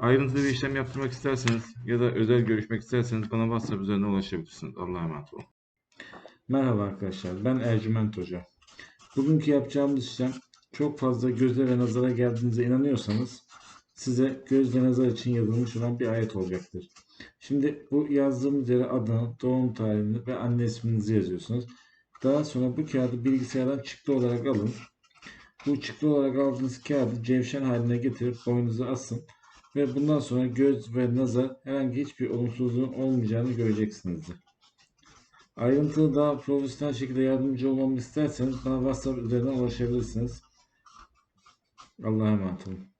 Ayrıntılı bir işlem yaptırmak isterseniz ya da özel görüşmek isterseniz bana WhatsApp üzerinden ulaşabilirsiniz. Allah'a emanet olun. Merhaba arkadaşlar, ben Ercüment Hoca. Bugünkü yapacağımız işlem çok fazla göze ve nazara geldiğinize inanıyorsanız size göz ve nazar için yazılmış olan bir ayet olacaktır. Şimdi bu yazdığımız yere adını, doğum tarihini ve anne isminizi yazıyorsunuz. Daha sonra bu kağıdı bilgisayardan çıktı olarak alın. Bu çıktı olarak aldığınız kağıdı cevşen haline getirip boynunuza asın. Ve bundan sonra göz ve nazar herhangi hiçbir olumsuzluğun olmayacağını göreceksinizdir. Ayrıntılı daha profesyonel şekilde yardımcı olmamı isterseniz bana WhatsApp üzerinden ulaşabilirsiniz. Allah'a emanet olun.